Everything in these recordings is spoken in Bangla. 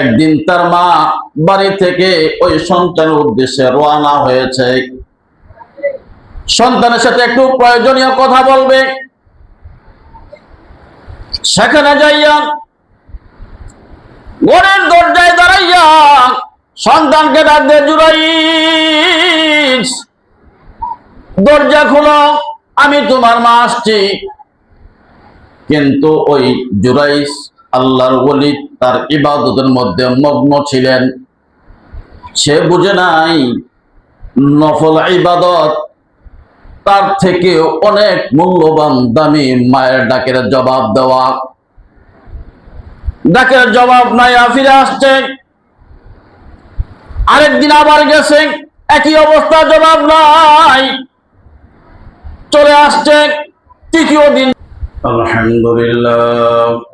একদিন তার মা বাড়ি থেকে ওই সন্তানের উদ্দেশ্যে রওনা হয়েছে। সন্তানের সাথে একটু প্রয়োজনীয় কথা বলবে। সেখানে যাইয়া ঘরের দরজায় দাঁড়াইয়া সন্তানকে ডাক দিয়ে জুড়াই দরজা খুলো, আমি তোমার মা আসছি। কিন্তু ওই জুরাইস আল্লাহর ওলি তার ইবাদতের মধ্যে মগ্ন ছিলেন। সে বুঝে নাই নফল ইবাদত তার থেকে অনেক মূল্যবান দামি মায়ের ডাকের জবাব দেওয়া। ডাকের জবাব নাই ফিরে আসছে। আরেকদিন আবার গেছে, একই অবস্থা, জবাব নাই। চলে আসছে, তৃতীয় দিন। আলহামদুলিল্লাহ।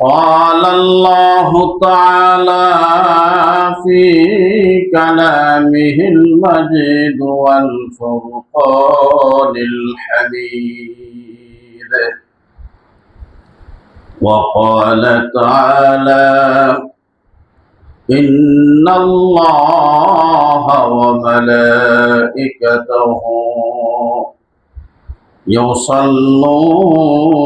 قال الله تعالى في كلامه المجيد والفرقان الحميد. وقال تعالى إن الله وملائكته يصلون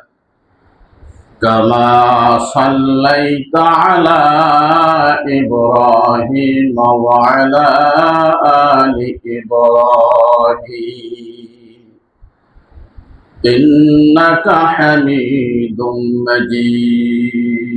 كما صليت على إبراهيم وعلى آل إبراهيم إنك حميد مجيد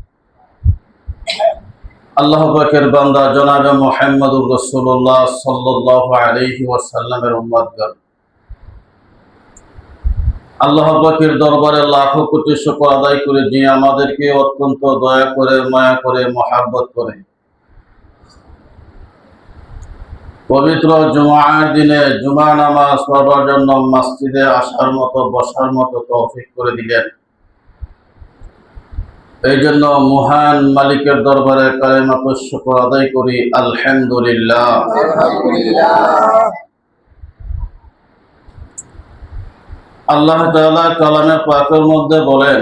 আল্লাহ পাকের বান্দা মোহাম্মদুর রসুল্লাহ সাল্লাহ আলহি ওয়াসাল্লামের আল্লাহ পাকের দরবারে লাখো কোটি আদায় করে আমাদেরকে অত্যন্ত দয়া করে, মায়া করে, মহাব্বত করে। পবিত্র জুমার দিনে জুমা নামাজ পড়বার জন্য মসজিদে আসার মতো, বসার মতো তৌফিক করে দিলেন। এই জন্য মহান মালিকের দরবারে কালেমাত আদায় করি, আলহামদুলিল্লাহ। আল্লাহ তাআলা কালামে পাকের মধ্যে বলেন,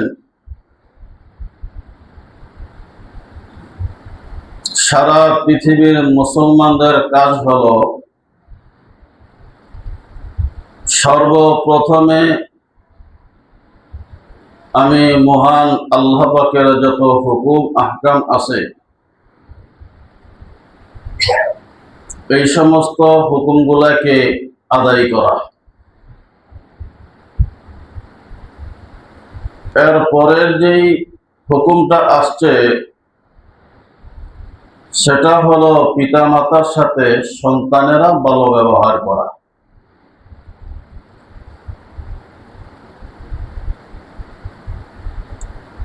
সারা পৃথিবীর মুসলমানদের কাজ হলো সর্বপ্রথমে আমি মহান আল্লাহ পাকের যত হুকুম, আহকাম আছে, এই সমস্ত হুকুমগুলাকে আদায় করা। এর পরের যেই হুকুমটা আসছে, সেটা হলো পিতামাতার সাথে সন্তানেরা ভালো ব্যবহার করা।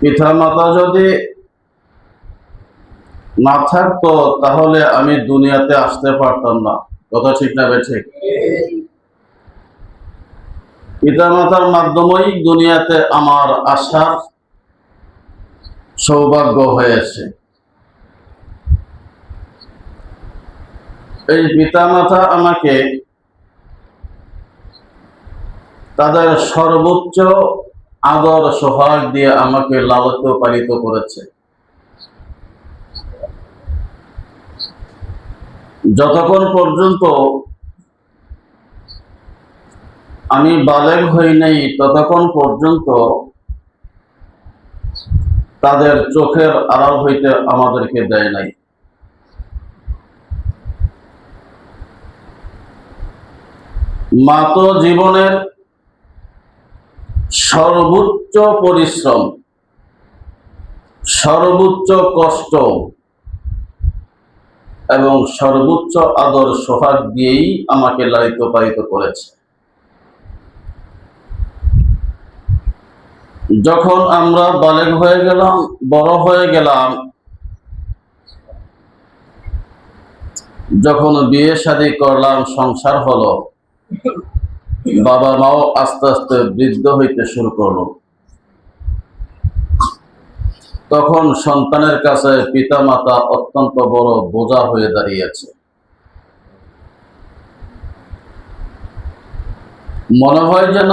পিতামাতা যদি না থাকতো, তাহলে আমি দুনিয়াতে আসতে পারতাম না। কথা ঠিক না বেঠিক পিতামাতার মাধ্যমেই দুনিয়াতে আমার আসার সৌভাগ্য হয়েছে। এই পিতা পিতামাতা আমাকে তাদের সর্বোচ্চ আদর সোহাগ দিয়ে আমাকে লালিত পালিত করেছে। যতক্ষণ পর্যন্ত আমি বালেগ হই নাই, ততক্ষণ পর্যন্ত তাদের চোখের আড়াল হইতে আমাদেরকে দেয় নাই। মা তো জীবনের সর্বোচ্চ পরিশ্রম, সর্বোচ্চ কষ্ট এবং সর্বোচ্চ আদর সোহাগ দিয়েই আমাকে লালিত পালিত করেছে। যখন আমরা বালেগ হয়ে গেলাম, বড় হয়ে গেলাম, যখন বিয়ে শাদী করলাম, সংসার হলো বাবা মাও আস্তে আস্তে বৃদ্ধ হইতে শুরু করল। তখন সন্তানের কাছে পিতা মাতা অত্যন্ত বড় বোঝা হয়ে দাঁড়িয়েছে। মনে হয় যেন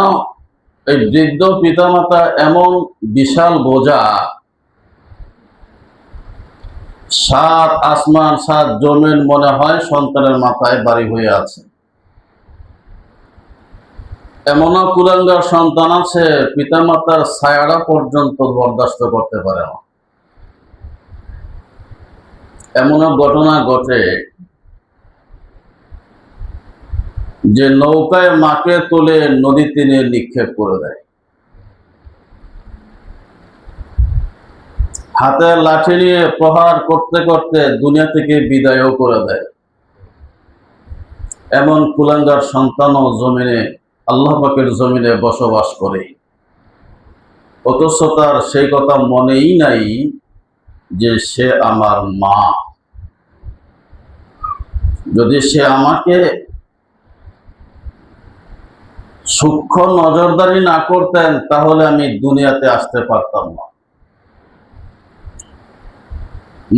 এই বৃদ্ধ পিতামাতা এমন বিশাল বোঝা, সাত আসমান, সাত জমিন মনে হয় সন্তানের মাথায় বাড়ি হয়ে আছে। এমনও কুলাঙ্গার সন্তান আছে, পিতামাতার ছায়াটা পর্যন্ত বরদাস্ত করতে পারে না। এমনও ঘটনা ঘটে যে নৌকায় মাকে তুলে নদীতে নিয়ে নিক্ষেপ করে দেয়। হাতে লাঠি নিয়ে প্রহার করতে করতে দুনিয়া থেকে বিদায়ও করে দেয়। এমন কুলাঙ্গার সন্তানও জমিনে আল্লাহ পাকের জমিনে বসবাস করে। অথচ তার সেই কথা মনেই নাই যে সে আমার মা। যদি সে আমাকে সূক্ষ্ম নজরদারি না করতেন, তাহলে আমি দুনিয়াতে আসতে পারতাম না।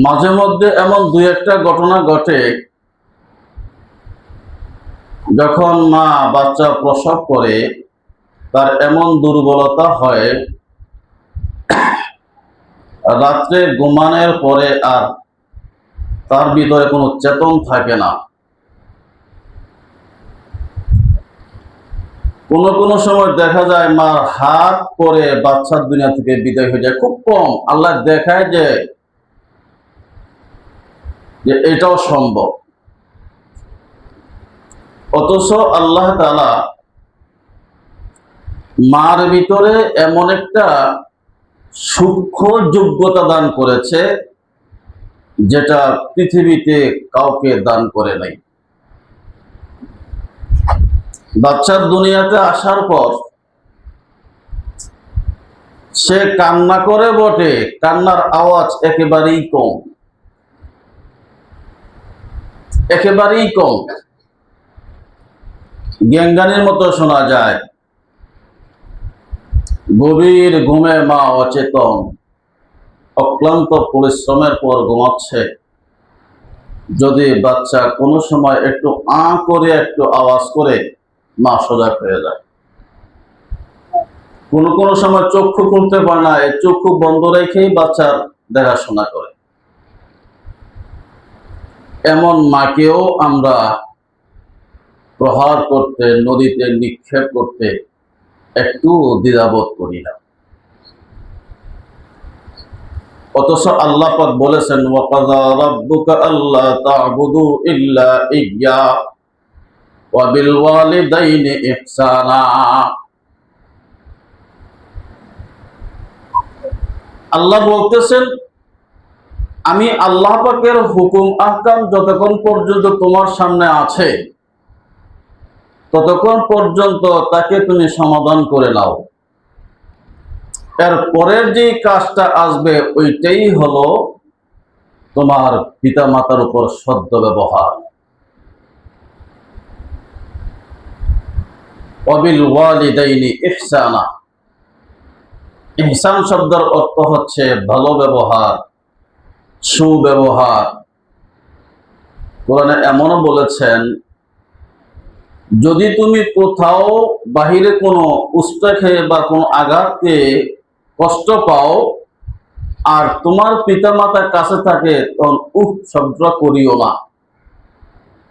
মাঝে মধ্যে এমন দুই একটা ঘটনা ঘটে যখন মা বাচ্চা প্রসব করে, তার এমন দুর্বলতা হয়, রাত্রে ঘুমানোর পরে আর তার ভিতরে কোনো চেতন থাকে না। কোনো কোনো সময় দেখা যায় মার হাত পরে বাচ্চার দুনিয়া থেকে বিদায় হয়ে যায়, খুব কম। আল্লাহ দেখায় যে এটাও সম্ভব। অথচ আল্লাহ তালা মার ভিতরে এমন একটা সূক্ষ্ম যোগ্যতা দান করেছে যেটা পৃথিবীতে কাউকে দান করে নাই। বাচ্চার দুনিয়াতে আসার পর সে কান্না করে বটে, কান্নার আওয়াজ একেবারেই কম। একেবারেই কম। গ্যাঙ্গানির মতো শোনা যায়। গভীর ঘুমে মা অচেতন, অক্লান্ত পরিশ্রমের পর ঘুমাচ্ছে। যদি বাচ্চা কোনো সময় একটু আ করে, একটু আওয়াজ করে, মা সজাগ হয়ে যায়। কোনো কোনো সময় চক্ষু খুলতে পারে না, এই চক্ষু বন্ধ রেখেই বাচ্চার দেখাশোনা করে। এমন মাকেও আমরা প্রহার করতে, নদীতে নিক্ষেপ করতে একটু দ্বিধাবোধ করি না। অথচ আল্লাহ পাক বলেছেন ওয়াকাযা রাব্বুকা আল্লা তা'বুদু ইল্লা আল্লাহ বলতেছেন, আমি আল্লাহ পাকের হুকুম আহকাম যতক্ষণ পর্যন্ত তোমার সামনে আছে ততক্ষণ পর্যন্ত তাকে তুমি সমাধান করে নাও। এর পরের যে কাজটা আসবে, ওইটাই হলো তোমার পিতা মাতার উপর সদ্য ব্যবহার। অবিল ওয়ালিদাইনি ইহসানা। ইহসান শব্দের অর্থ হচ্ছে ভালো ব্যবহার, সুব্যবহার। কোরআনে এমনও বলেছেন যদি তুমি কোথাও বাহিরে কোনো উষ্টা খেয়ে বা কোনো আঘাতকে কষ্ট পাও আর তোমার পিতামাতার কাছে থাকে, তখন উফ শব্দ করিও না।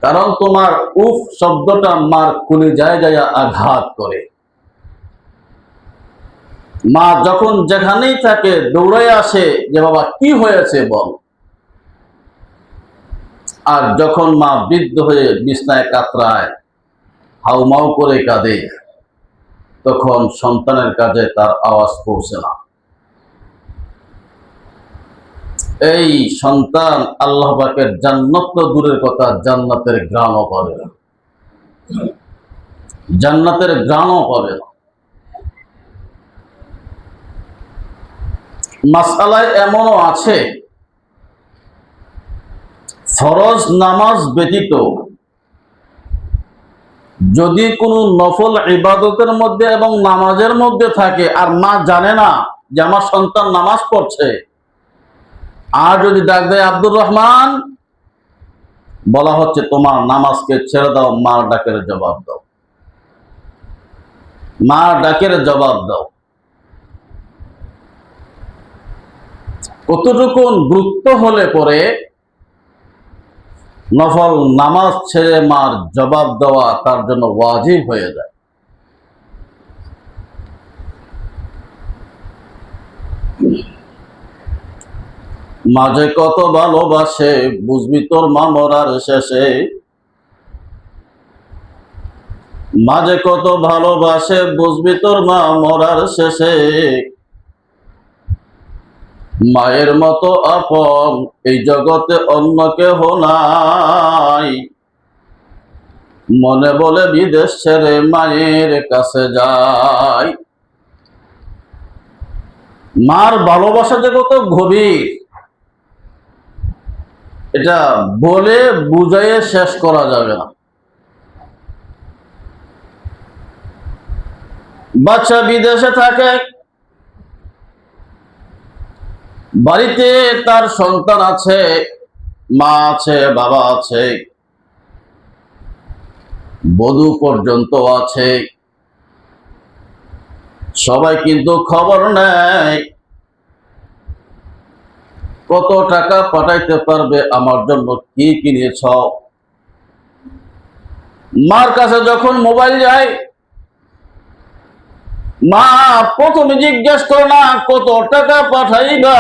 কারণ তোমার উফ শব্দটা মার খুলে যায় যায় আঘাত করে। মা যখন যেখানেই থাকে দৌড়ে আসে, যে বাবা, কি হয়েছে বল? আর যখন মা বৃদ্ধ হয়ে বিছনায় কাতরায় হাউমাউ করে কাঁদে, তখন সন্তানের কাজে তার আওয়াজ পৌঁছে না। এই সন্তান আল্লাহ পাকের জান্নাত তো দূরের কথা, জান্নাতের গ্রামও পাবে না। জান্নাতের গ্রামও পাবে না। মাসালায় এমনও আছে, ফরজ নামাজ ব্যতীত যদি কোনো নফল ইবাদতের মধ্যে এবং নামাজের মধ্যে থাকে আর মা জানে না যে আমার সন্তান নামাজ পড়ছে, আর যদি ডাক দেয়, আব্দুর রহমান বলা হচ্ছে তোমার নামাজকে ছেড়ে দাও, মার ডাকের জবাব দাও। মা ডাকের জবাব দাও। কতটুকু গুরুত্ব হলে পরে নফল নামাজ ছেড়ে মার জবাব দেওয়া তার জন্য ওয়াজিব হয়ে যায়। মাঝে কত ভালোবাসে, বুঝবি তোর মা মরার শেষে। মাঝে কত ভালোবাসে, বুঝবি তোর মা মরার শেষে। মায়ের মতো আপন, এই জগতে অন্য কেহ নাই। মনে বলে বিদেশ ছেড়ে মায়ের কাছে যায়। মার ভালোবাসা যে কত গভীর। এটা বলে বুঝাইয়ে শেষ করা যাবে না। বাচ্চা বিদেশে থাকে বাড়িতে তার সন্তান আছে, মা আছে, বাবা আছে, বধু পর্যন্ত আছে। সবাই কিন্তু খবর নেয়, কত টাকা পাঠাইতে পারবে, আমার জন্য কি কিনেছ? মার কাছে যখন মোবাইল যায় মা, প্রথমে জিজ্ঞেস করো না, কত টাকা পাঠাইবা?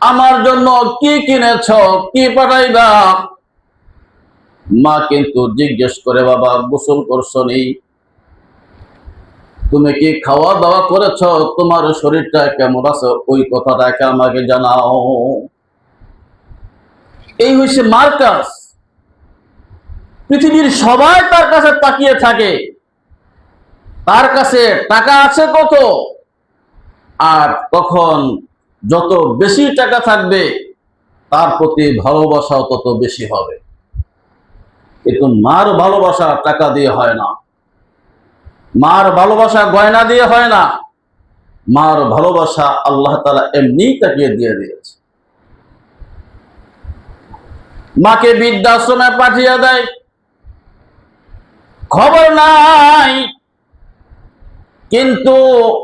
আমার জন্য কি কিনেছ, কি পাঠাইবা? মা কিন্তু জিজ্ঞেস করে, বাবা, গোসল করছনি তুমি কি খাওয়া দাওয়া করেছ? তোমার শরীরটা কেমন আছে? ওই কথাটাকে আমাকে জানাও। এই হয়েছে মার কাজ পৃথিবীর সবাই তার কাছে তাকিয়ে থাকে। তার কাছে টাকা আছে কত? আর তখন যত বেশি টাকা থাকবে, তার প্রতি ভালোবাসাও তত বেশি হবে। কিন্তু মার ভালোবাসা টাকা দিয়ে হয় না। মার ভালোবাসা গয়না দিয়ে হয় না। মার ভালোবাসা আল্লাহ তালা এমনি তাকিয়ে দিয়ে দিয়েছে। মাকে বৃদ্ধাশ্রমে পাঠিয়ে দেয়। খবর নাই কিন্তু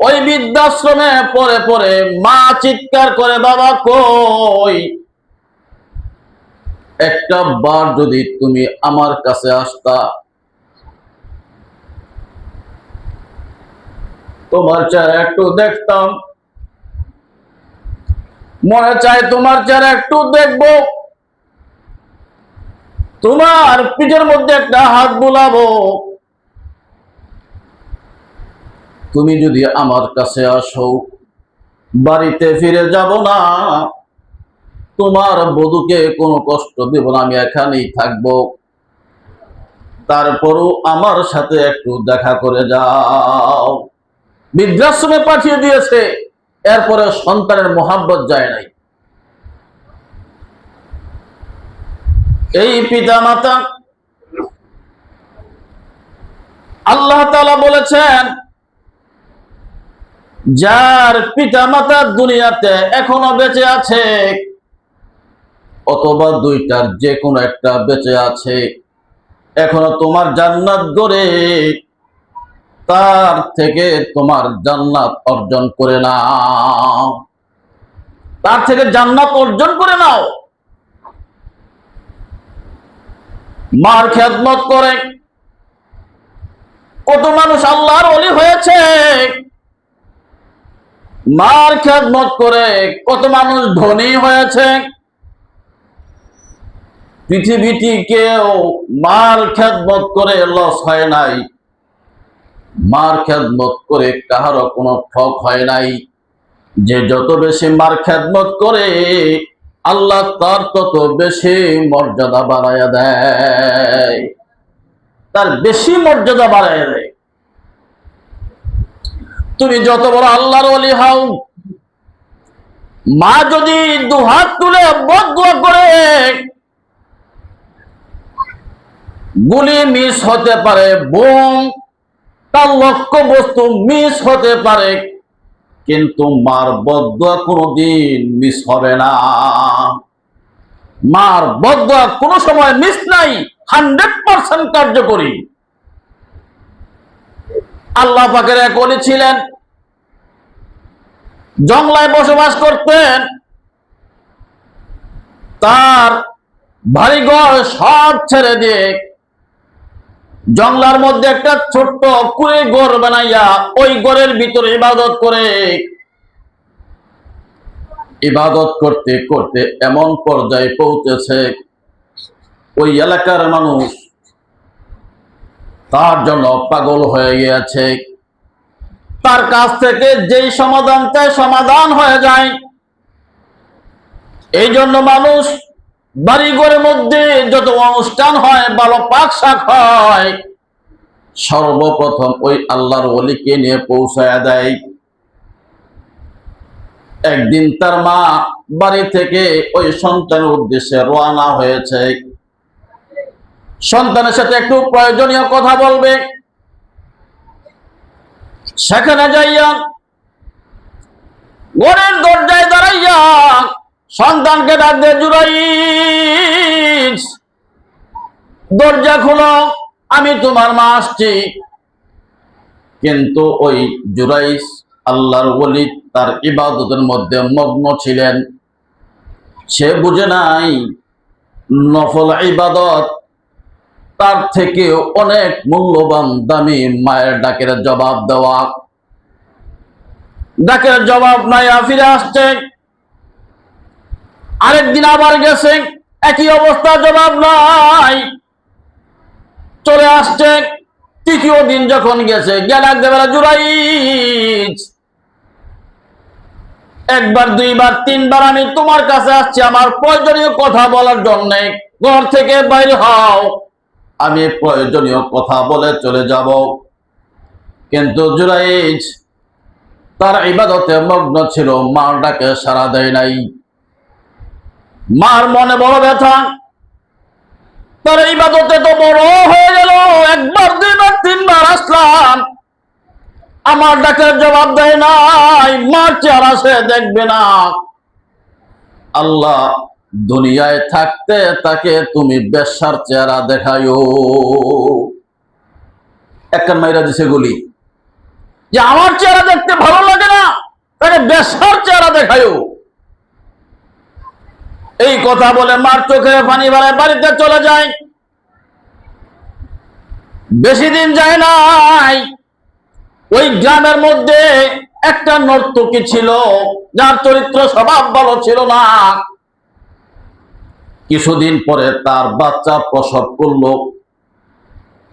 ওই বৃদ্ধাশ্রমে পরে পরে মা চিৎকার করে, বাবা কই? একটা বার যদি তুমি আমার কাছে আসতা, তোমার চেহারা একটু দেখতাম। মনে চায় তোমার চেহারা একটু দেখব। তোমার পিঠের মধ্যে একটা হাত বুলাবো। তুমি যদি আমার কাছে আসো, বাড়িতে ফিরে যাব না। তোমার বধুকে কোনো কষ্ট দেব না, আমি এখানেই থাকব। তারপরও আমার সাথে একটু দেখা করে যাও। বৃদ্ধাশ্রমে পাঠিয়ে দিয়েছে, এরপরে সন্তানের মোহাব্বত যায় নাই। এই পিতা মাতা আল্লাহ বলেছেন যার পিতা মাতা দুনিয়াতে এখনও বেঁচে আছে, অথবা দুইটার যে কোনো একটা বেঁচে আছে, এখনও তোমার জান্নাত গড়ে, তার থেকে তোমার জান্নাত অর্জন করে নাও। তার থেকে জান্নাত অর্জন করে নাও। মার খেদমত করে। কত মানুষ আল্লাহর অলি হয়েছে। মার খেদমত করে কত মানুষ ধনী হয়েছে। পৃথিবীটি কেউ মার খেদমত করে লস হয় নাই। মার খেদমত করে কাহারও কোনো ঠক হয় নাই। যে যত বেশি মার খেদমত করে, আল্লাহ তার তত বেশি মর্যাদা বাড়াইয়া দেয়। তার বেশি মর্যাদা বাড়াইয়া দেয়। তুমি যত বড় আল্লাহর অলি হও, মা যদি দুহাত তুলে বদুয়া করে, গুলি মিস হতে পারে, বোম তার লক্ষ্য বস্তু মিস হতে পারে, কিন্তু মার বদুয়া কোনোদিন মিস হবে না। মার বদুয়া কোনো সময় মিস নাই, হান্ড্রেড পার্সেন্ট কার্যকরী। আল্লাহ পাকের এক অলি ছিলেন। জংলায় বসবাস করতেন। তার বাড়িঘর সব ছেড়ে দিয়ে জঙ্গলার মধ্যে একটা ছোট্ট কুড়ে ঘর বানাইয়া ওই ঘরের ভিতরে ইবাদত করে। ইবাদত করতে করতে এমন পর্যায়ে পৌঁছেছে। ওই এলাকার মানুষ তার জন্য পাগল হয়ে গিয়েছে। তার কাছ থেকে যেই সমাধান চায় সমাধান হয়ে যায়। এই জন্য মানুষ বাড়ি ঘরের মধ্যে যত অনুষ্ঠান হয় ভালো পাক শাক হয়, সর্বপ্রথম ওই আল্লাহর ওলিকে নিয়ে পৌঁছায় দেয়। একদিন তার মা বাড়ি থেকে ওই সন্তানের উদ্দেশ্যে রওনা হয়েছে। সন্তানের সাথে একটু প্রয়োজনীয় কথা বলবে। সেখানে যাইয়া ঘরের দরজায় দাঁড়াইয়া সন্তানকে ডাক দিয়ে জুড়াই দরজা খুলো, আমি তোমার মা আসছি। কিন্তু ওই জুরাইস আল্লাহর বলি তার ইবাদতের মধ্যে মগ্ন ছিলেন। সে বুঝে নাই নফল ইবাদত তার থেকে অনেক মূল্যবান দামি মায়ের ডাকের জবাব দেওয়া। ডাকের জবাব নাই ফিরে আসছে। আরেকদিন আবার গেছে, একই অবস্থা, জবাব নাই। চলে আসছে, তৃতীয় দিন যখন গেছে, গেল একবেলা জুড়াই একবার, দুইবার, তিনবার আমি তোমার কাছে আসছি, আমার প্রয়োজনীয় কথা বলার জন্য। ঘর থেকে বাইরে হও। আমি প্রয়োজনীয় কথা বলে চলে যাব। কিন্তু জুরাইজ তার ইবাদতে মগ্ন ছিল মার ডাকে সারা দেয় নাই। মার মনে বড় ব্যথা। তার ইবাদতে তো বড় হয়ে গেল, একবার, দুইবার, তিনবার আসলাম। আমার ডাকের জবাব দেয় নাই, মার চেহারা সে দেখবে না। আল্লাহ দুনিয়ায় থাকতে তাকে তুমি বেশার চেহারা দেখায়ও একটা মাইরা দিছে গুলি। যে আমার চেহারা দেখতে ভালো লাগে না, তাকে বেশার চেহারা দেখায়ও এই কথা বলে মার চোখে পানি বাড়ায় বাড়িতে চলে যায়। বেশি দিন যায় নাই। ওই গ্রামের মধ্যে একটা নর্তকী ছিল, যার চরিত্র স্বভাব ভালো ছিল না। কিছুদিন পরে তার বাচ্চা প্রসব করল।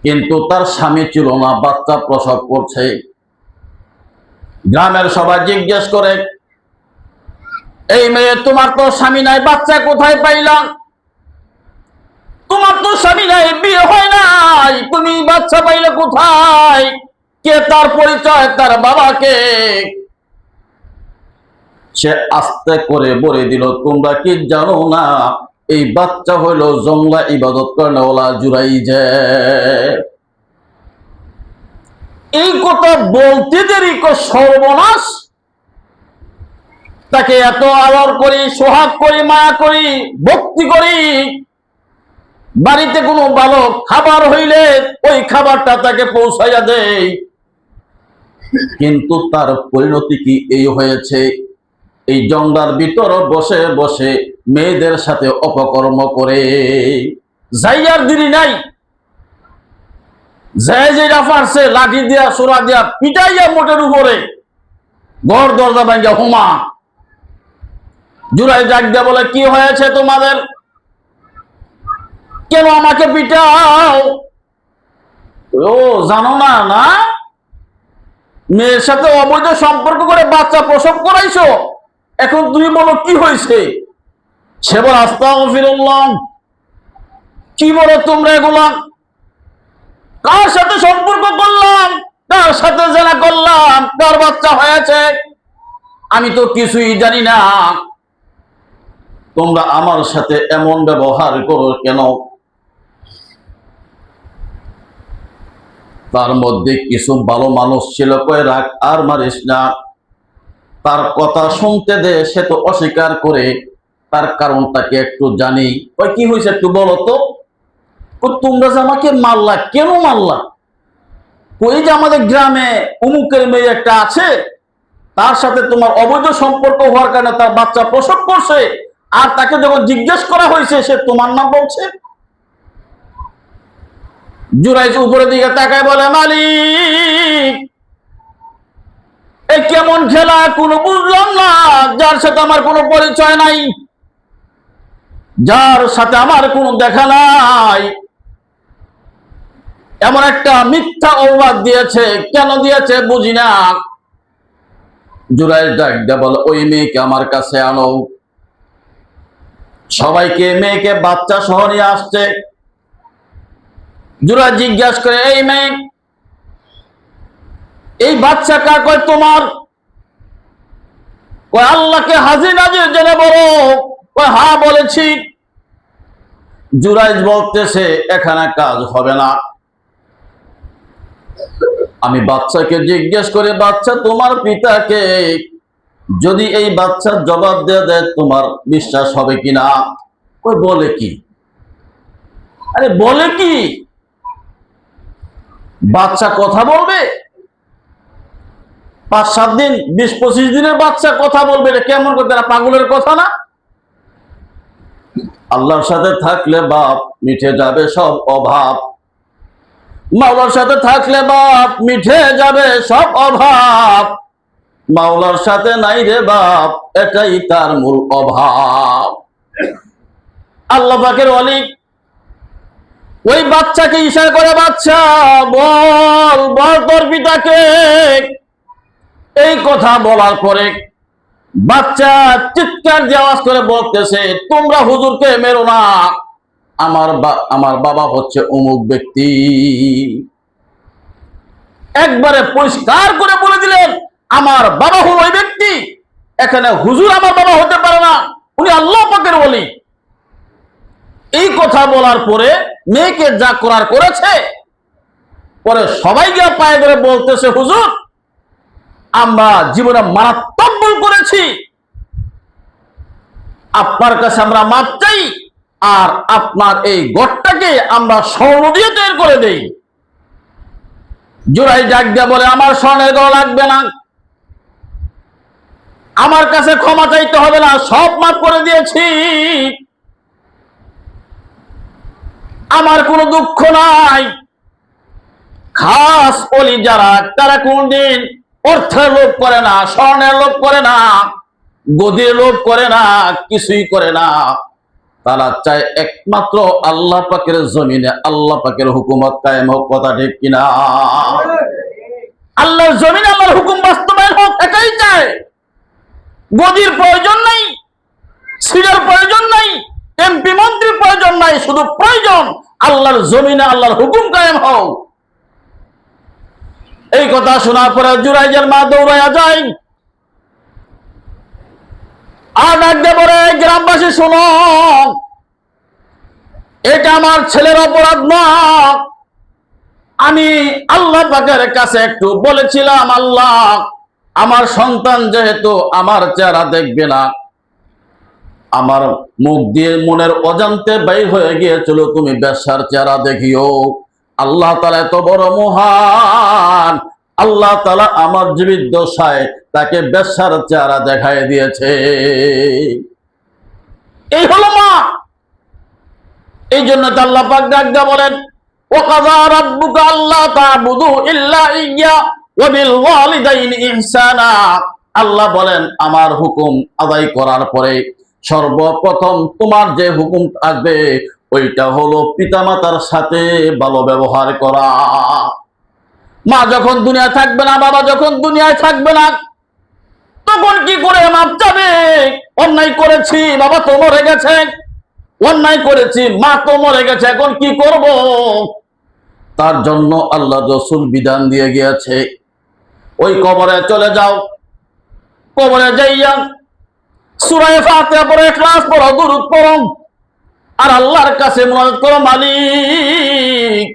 কিন্তু তার স্বামী ছিল না, বাচ্চা প্রসব করছে। গ্রামের সবাই জিজ্ঞেস করে, এই মেয়ে, তোমার তো স্বামী নাই, বাচ্চা কোথায় পাইলাম তোমার তো স্বামী নাই, বিয়ে হয় নাই, তুমি বাচ্চা পাইলে কোথায়? কে তার পরিচয়, তার বাবাকে? সে আস্তে করে বলে দিল, তোমরা কি জানো না এই বাচ্চা হইল জংলা ইবাদত করে ওলা জুড়াই যে এই কথা বলতে দেরি সর্বনাশ। তাকে এত আদর করি, সোহাগ করি, মায়া করি, ভক্তি করি। বাড়িতে কোনো ভালো খাবার হইলে ওই খাবারটা তাকে পৌঁছাইয়া দেয় কিন্তু তার পরিণতি কি এই হয়েছে? এই জঙ্গলার ভিতর বসে বসে মেয়েদের সাথে অপকর্ম করে। যাইয়ার দিদি নাই। যায় যেটা পারছে লাঠি দিয়া, সোরা দিয়া পিটাইয়া মোটের উপরে ঘর দরজা ভাঙ্গা হুমা। জুড়াই ডাক দিয়া বলে, কি হয়েছে তোমাদের? কেন আমাকে পিটাও? ও, জানো না না? মেয়ের সাথে অবৈধ সম্পর্ক করে বাচ্চা প্রসব করাইছো? এখন তুমি বলো, কি হয়েছে? সে বল আস্তা ফিরুল্লাহ কি বলো তোমরা এগুলা? কার সাথে সম্পর্ক করলাম? কার সাথে জেনা করলাম? কার বাচ্চা হয়েছে? আমি তো কিছুই জানি না। তোমরা আমার সাথে এমন ব্যবহার করো কেন? তার মধ্যে কিছু ভালো মানুষ ছিল, কয়ে রাখ আর মারিস না। তার কথা শুনতে দে, সে তো অস্বীকার করে তার কারণটাকে একটু জানি। ওই কি হয়েছে একটু বলো তো। তোমরা যে আমাকে মারলা, কেন মারলা? ওই যে আমাদের গ্রামে অমুকের মেয়ে একটা আছে, তার সাথে তোমার অবৈধ সম্পর্ক হওয়ার কারণে তার বাচ্চা প্রসব করছে, আর তাকে যখন জিজ্ঞেস করা হয়েছে, সে তোমার নাম বলছে? জুরাইজ উপরের দিকে তাকায় বলে, মালিক, এ কেমন খেলা, কোনো বুঝলাম না, যার সাথে আমার কোনো পরিচয় নাই। যার সাথে আমার কোনো দেখা নাই। এমন একটা মিথ্যা অবাদ দিয়েছে, কেন দিয়েছে বুঝি না। জুরাইজ ডাক বলে, ওই মেয়েকে আমার কাছে আনো। সবাইকে, মেয়েকে বাচ্চা সহ নিয়ে আসছে। জুরা জিজ্ঞাসা করে, এই মেয়ে, এই বাচ্চা কার? কয় তোমার? কয়, আল্লাহকে হাজির নাজির জেনে কয় হ্যাঁ বলেছি। জুরাইজ বলতেছে এখানে কাজ হবে না। আমি বাচ্চাকে জিজ্ঞেস করে, বাচ্চা, তোমার পিতাকে যদি এই বাচ্চার জবাব দিয়ে দেয়, তোমার বিশ্বাস হবে কিনা? ওই বলে কি? আরে, বলে কি? বাচ্চা কথা বলবে? পাঁচ সাত দিন, বিশ পঁচিশ দিনের বাচ্চা কথা বলবে, এটা কেমন করতে পাগলের কথা না? আল্লাহর সাথে থাকলে বাপ, মিঠে যাবে সব অভাব। মাওলার সাথে থাকলে বাপ, মিঠে যাবে সব অভাব। মাওলার সাথে নাই রে বাপ, এটাই তার মূল অভাব। আল্লাহ পাকের অলিক ওই বাচ্চাকে ইশারা করে বাচ্চা, বল বল তোর পিতাকে। এই কথা বলার পরে বাচ্চা চিৎকার দিয়ে আওয়াজ করে বলতেছে, তোমরা হুজুরকে মেরো না। আমার আমার বাবা হচ্ছে অমুক ব্যক্তি। একবারে পরিষ্কার করে বলে দিলেন, আমার বাবা হল ওই ব্যক্তি। এখানে হুজুর আমার বাবা হতে পারে না। উনি আল্লাহ পাকের বলি এই কথা বলার পরে মেয়েকে যা করার করেছে, পরে সবাই গিয়ে পায়ে ধরে বলতেছে, হুজুর আমরা জীবনে মারাত্মক ভুল করেছি। আপনার কাছে আমরা মাপ চাই আর আপনার এই গড়টাকে আমরা স্বর্ণ দিয়ে তৈরি করে দেই। জোড়াই ডাক দিয়া বলে, আমার স্বর্ণের গড় লাগবে না। আমার কাছে ক্ষমা চাইতে হবে না, সব মাফ করে দিয়েছি। আমার কোনো দুঃখ নাই। খাস অলি যারা, তারা কোনদিন অর্থের লোভ করে না স্বর্ণের লোভ করে না গদির লোভ করে না, কিছুই করে না। তারা চায় একমাত্র আল্লাহ পাকের জমিনে, আল্লাহ পাকের হুকুমত কায়েম হোক, কথা ঠিক কিনা? আল্লাহর জমিনে আল্লাহর হুকুম বাস্তবায়ন হোক, এটাই চায়। গদির প্রয়োজন নাই সিটের প্রয়োজন নাই, এমপি মন্ত্রীর প্রয়োজন নাই, শুধু প্রয়োজন আল্লাহর জমিনে আল্লাহর হুকুম কায়েম হোক। এই কথা শোনার পরে জুরাইজের মা দৌড়াইয়া যায়। আর ডাকতে পরে গ্রামবাসী, শোনো। এটা আমার ছেলের অপরাধ না। আমি আল্লাহ পাকের কাছে একটু বলেছিলাম, আল্লাহ, আমার সন্তান যেহেতু আমার চেহারা দেখবে না, আমার মুখ দিয়ে মনের অজান্তে বাইর হয়ে গিয়েছিল, তুমি বেশার চেহারা দেখিও। আল্লাহ তালা এত বড় মহান। আল্লাহ তালা আমার জীবিত দশায় তাকে বেশার চেহারা দেখায় দিয়েছে। এই হলো মা। এই জন্য আল্লাহ পাক ডাক দিয়া বলেন ওয়াকাযা রাব্বুকা আল্লা তা'বুদু ইল্লা ইয়্যা ওয়া বিল ওয়ালিদাইনি ইহসানা। আল্লাহ বলেন, আমার হুকুম আদায় করার পরে সর্বপ্রথম তোমার যে হুকুম থাকবে ওইটা হলো পিতামাতার সাথে ভালো ব্যবহার করা। মা যখন দুনিয়ায় থাকবে না, বাবা যখন দুনিয়ায় থাকবে না, তখন কি করে মাপ যাবে? অন্যায় করেছি, বাবা তো মরে গেছে। অন্যায় করেছি, মা তো মরে গেছে, এখন কি করব? তার জন্য আল্লাহ রসুল বিধান দিয়ে গিয়েছে, ওই কবরে চলে যাও। কবরে যাইয়া সুরায় ফাতিহা পড়ে ক্লাস পড়ো, দুরুদ পড়ো। আর আল্লাহর কাছে মনে করো মালিক।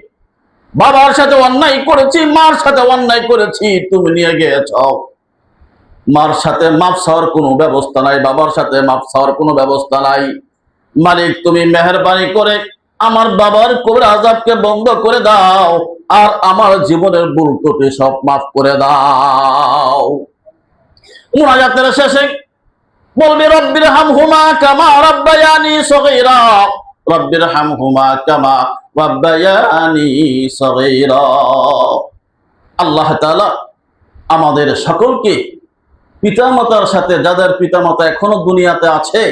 বাবার সাথে অন্যায় করেছি, মার সাথে অন্যায় করেছি, তুমি নিয়ে গিয়েছ। মার সাথে মাপ চাওয়ার কোনো ব্যবস্থা নাই, বাবার সাথে মাপ চাওয়ার কোনো ব্যবস্থা নাই। মালিক, তুমি মেহরবানি করে আমার বাবার কবর আজাবকে বন্ধ করে দাও, আর আমার জীবনের ভুল ত্রুটি সব মাফ করে দাও। মুনাজাতের শেষে বলবি, রব্বির হাম হুমা কামা রব্বায়ানি সগীরা। রব্বির হাম হুমা কামা রব্বায়ানি সগীরা। আল্লাহ তাআলা আমাদের সকলকে পিতামাতার সাথে, যাদের পিতামাতা এখনও দুনিয়াতে আছে